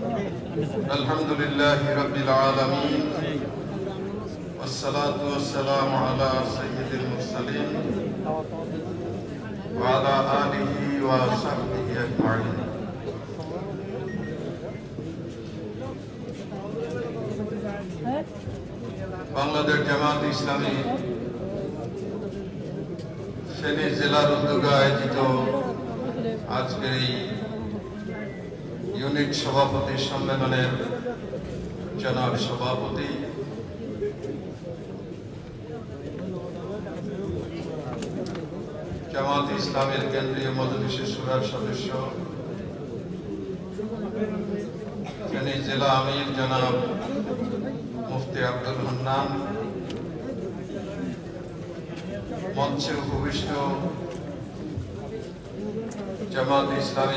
الحمد لله رب العالمين والصلاة والسلام على سيد المرسلين وعلى آله وصحبه أجمعين বাংলাদেশ জামাত ইসলামী ফেনী জেলার উদ্যোগে আয়োজিত আজকের এই ইউনিট সভাপতি সম্মেলনের জনাব সভাপতি। জামাত ইসলামের কেন্দ্রীয় মজলিসের সুরার সদস্য। ফেনী জেলা আমির জনাব মুফতি আব্দুল হান্নান। মঞ্চে উপবিষ্ট জামাত ইসলামী